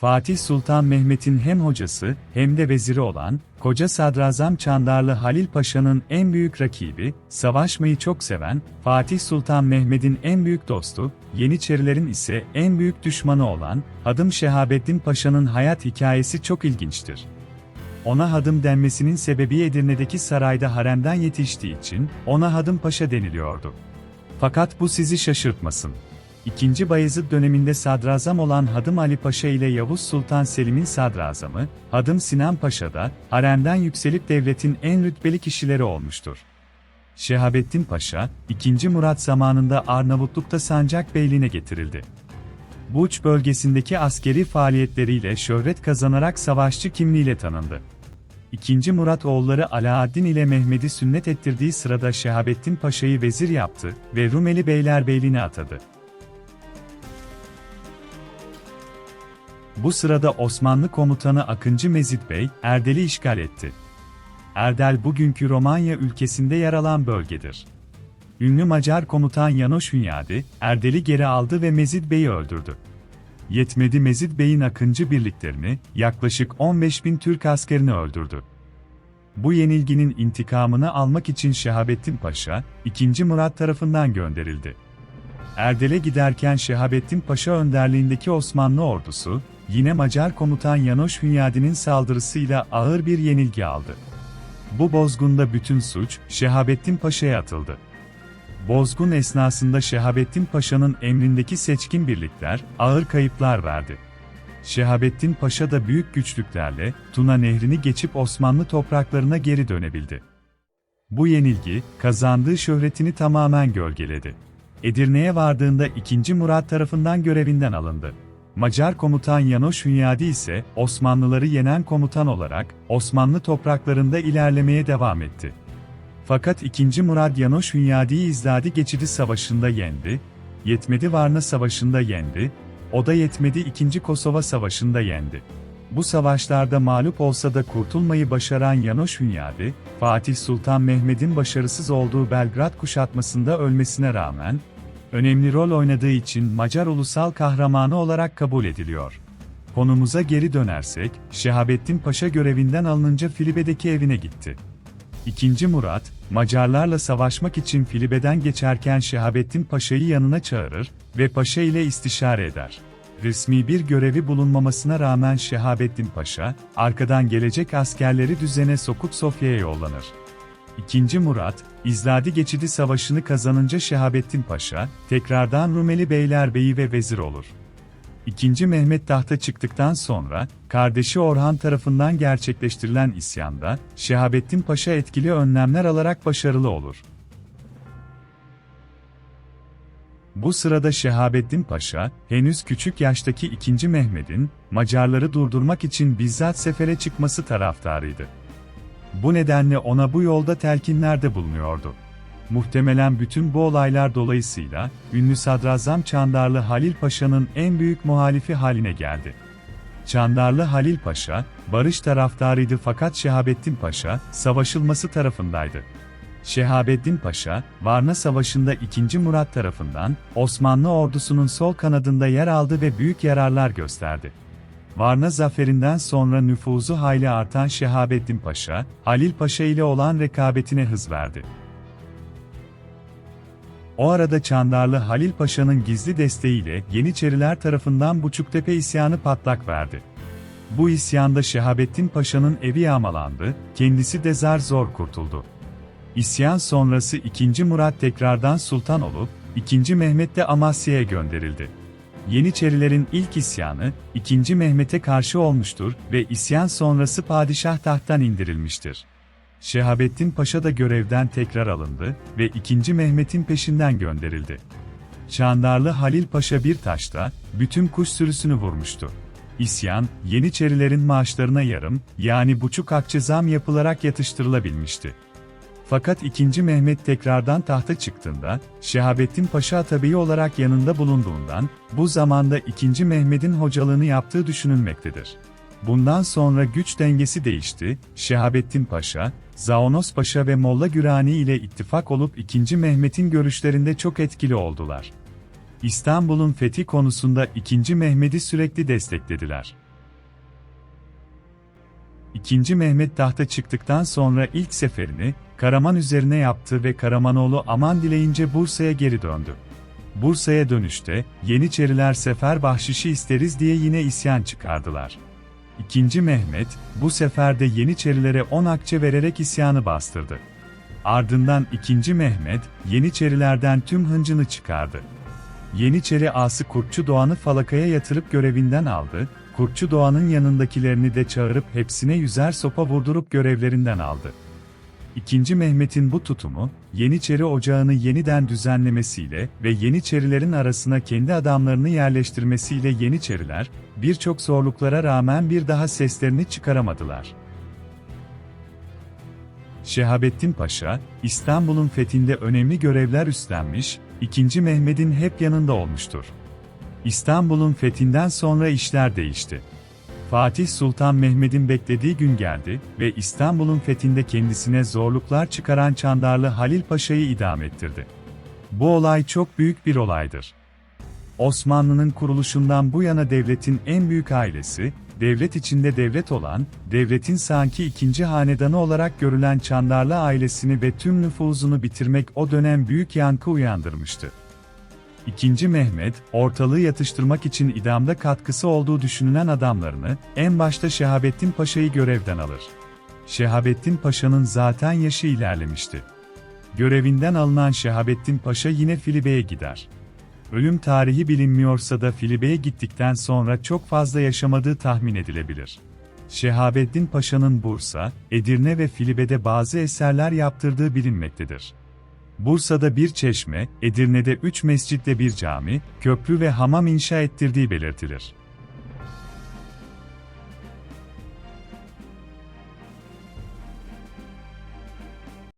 Fatih Sultan Mehmet'in hem hocası hem de veziri olan, koca sadrazam Çandarlı Halil Paşa'nın en büyük rakibi, savaşmayı çok seven, Fatih Sultan Mehmet'in en büyük dostu, Yeniçerilerin ise en büyük düşmanı olan, Hadım Şehabettin Paşa'nın hayat hikayesi çok ilginçtir. Ona Hadım denmesinin sebebi Edirne'deki sarayda haremden yetiştiği için, ona Hadım Paşa deniliyordu. Fakat bu sizi şaşırtmasın. İkinci Bayezid döneminde sadrazam olan Hadım Ali Paşa ile Yavuz Sultan Selim'in sadrazamı, Hadım Sinan Paşa da, haremden yükselip devletin en rütbeli kişileri olmuştur. Şehabettin Paşa, 2. Murat zamanında Arnavutluk'ta sancak beyliğine getirildi. Buç bölgesindeki askeri faaliyetleriyle şöhret kazanarak savaşçı kimliğiyle tanındı. İkinci Murat oğulları Alaaddin ile Mehmet'i sünnet ettirdiği sırada Şehabettin Paşa'yı vezir yaptı ve Rumeli Beylerbeyliğine atadı. Bu sırada Osmanlı komutanı Akıncı Mezid Bey, Erdel'i işgal etti. Erdel bugünkü Romanya ülkesinde yer alan bölgedir. Ünlü Macar komutan Yanoş Hünyadi, Erdel'i geri aldı ve Mezid Bey'i öldürdü. Yetmedi Mezid Bey'in Akıncı birliklerini, yaklaşık 15 bin Türk askerini öldürdü. Bu yenilginin intikamını almak için Şehabettin Paşa, 2. Murat tarafından gönderildi. Erdel'e giderken Şehabettin Paşa önderliğindeki Osmanlı ordusu, yine Macar komutan Yanoş Hünyadi'nin saldırısıyla ağır bir yenilgi aldı. Bu bozgunda bütün suç, Şehabettin Paşa'ya atıldı. Bozgun esnasında Şehabettin Paşa'nın emrindeki seçkin birlikler, ağır kayıplar verdi. Şehabettin Paşa da büyük güçlüklerle, Tuna Nehri'ni geçip Osmanlı topraklarına geri dönebildi. Bu yenilgi, kazandığı şöhretini tamamen gölgeledi. Edirne'ye vardığında 2. Murat tarafından görevinden alındı. Macar komutan Yanoş Hünyadi ise Osmanlıları yenen komutan olarak Osmanlı topraklarında ilerlemeye devam etti. Fakat 2. Murat Yanoş Hünyadi'yi İzladi Geçidi Savaşı'nda yendi, yetmedi Varna Savaşı'nda yendi, o da yetmedi 2. Kosova Savaşı'nda yendi. Bu savaşlarda mağlup olsa da kurtulmayı başaran Yanoş Hünyadi, Fatih Sultan Mehmet'in başarısız olduğu Belgrad kuşatmasında ölmesine rağmen, önemli rol oynadığı için Macar ulusal kahramanı olarak kabul ediliyor. Konumuza geri dönersek, Şehabettin Paşa görevinden alınınca Filibe'deki evine gitti. İkinci Murat, Macarlarla savaşmak için Filibe'den geçerken Şehabettin Paşa'yı yanına çağırır ve Paşa ile istişare eder. Resmi bir görevi bulunmamasına rağmen Şehabettin Paşa, arkadan gelecek askerleri düzene sokup Sofya'ya yollanır. İkinci Murat, İzladi Geçidi Savaşı'nı kazanınca Şehabettin Paşa, tekrardan Rumeli Beylerbeyi ve vezir olur. İkinci Mehmet tahta çıktıktan sonra, kardeşi Orhan tarafından gerçekleştirilen isyanda, Şehabettin Paşa etkili önlemler alarak başarılı olur. Bu sırada Şehabettin Paşa, henüz küçük yaştaki 2. Mehmet'in, Macarları durdurmak için bizzat sefere çıkması taraftarıydı. Bu nedenle ona bu yolda telkinlerde bulunuyordu. Muhtemelen bütün bu olaylar dolayısıyla, ünlü sadrazam Çandarlı Halil Paşa'nın en büyük muhalifi haline geldi. Çandarlı Halil Paşa, barış taraftarıydı fakat Şehabettin Paşa, savaşılması tarafındaydı. Şehabettin Paşa, Varna Savaşı'nda 2. Murat tarafından, Osmanlı ordusunun sol kanadında yer aldı ve büyük yararlar gösterdi. Varna zaferinden sonra nüfuzu hayli artan Şehabettin Paşa, Halil Paşa ile olan rekabetine hız verdi. O arada Çandarlı Halil Paşa'nın gizli desteğiyle Yeniçeriler tarafından Buçuktepe isyanı patlak verdi. Bu isyanda Şehabettin Paşa'nın evi yağmalandı, kendisi de zar zor kurtuldu. İsyan sonrası 2. Murat tekrardan sultan olup, 2. Mehmet de Amasya'ya gönderildi. Yeniçerilerin ilk isyanı, 2. Mehmet'e karşı olmuştur ve isyan sonrası padişah tahttan indirilmiştir. Şehabettin Paşa da görevden tekrar alındı ve 2. Mehmet'in peşinden gönderildi. Çandarlı Halil Paşa bir taşta, bütün kuş sürüsünü vurmuştu. İsyan, Yeniçerilerin maaşlarına yarım, yani buçuk akçe zam yapılarak yatıştırılabilmişti. Fakat 2. Mehmet tekrardan tahta çıktığında, Şehabettin Paşa atabeyi olarak yanında bulunduğundan, bu zamanda 2. Mehmet'in hocalığını yaptığı düşünülmektedir. Bundan sonra güç dengesi değişti, Şehabettin Paşa, Zaonos Paşa ve Molla Gürani ile ittifak olup 2. Mehmet'in görüşlerinde çok etkili oldular. İstanbul'un fethi konusunda 2. Mehmet'i sürekli desteklediler. İkinci Mehmet tahta çıktıktan sonra ilk seferini Karaman üzerine yaptı ve Karamanoğlu aman dileyince Bursa'ya geri döndü. Bursa'ya dönüşte Yeniçeriler sefer bahşişi isteriz diye yine isyan çıkardılar. İkinci Mehmet bu sefer de Yeniçerilere 10 akçe vererek isyanı bastırdı. Ardından 2. Mehmet, Yeniçerilerden tüm hıncını çıkardı. Yeniçeri ası Kurtçu Doğan'ı falakaya yatırıp görevinden aldı, Kurtçu Doğan'ın yanındakilerini de çağırıp hepsine yüzer sopa vurdurup görevlerinden aldı. İkinci Mehmet'in bu tutumu, Yeniçeri Ocağı'nı yeniden düzenlemesiyle ve Yeniçerilerin arasına kendi adamlarını yerleştirmesiyle Yeniçeriler, birçok zorluklara rağmen bir daha seslerini çıkaramadılar. Şehabettin Paşa, İstanbul'un fethinde önemli görevler üstlenmiş, 2. Mehmet'in hep yanında olmuştur. İstanbul'un fethinden sonra işler değişti. Fatih Sultan Mehmet'in beklediği gün geldi ve İstanbul'un fethinde kendisine zorluklar çıkaran Çandarlı Halil Paşa'yı idam ettirdi. Bu olay çok büyük bir olaydır. Osmanlı'nın kuruluşundan bu yana devletin en büyük ailesi, devlet içinde devlet olan, devletin sanki ikinci hanedanı olarak görülen Çandarlı ailesini ve tüm nüfuzunu bitirmek o dönem büyük yankı uyandırmıştı. İkinci Mehmet, ortalığı yatıştırmak için idamda katkısı olduğu düşünülen adamlarını, en başta Şehabettin Paşa'yı görevden alır. Şehabettin Paşa'nın zaten yaşı ilerlemişti. Görevinden alınan Şehabettin Paşa yine Filibe'ye gider. Ölüm tarihi bilinmiyorsa da Filibe'ye gittikten sonra çok fazla yaşamadığı tahmin edilebilir. Şehabettin Paşa'nın Bursa, Edirne ve Filibe'de bazı eserler yaptırdığı bilinmektedir. Bursa'da bir çeşme, Edirne'de üç mescitle bir cami, köprü ve hamam inşa ettirdiği belirtilir.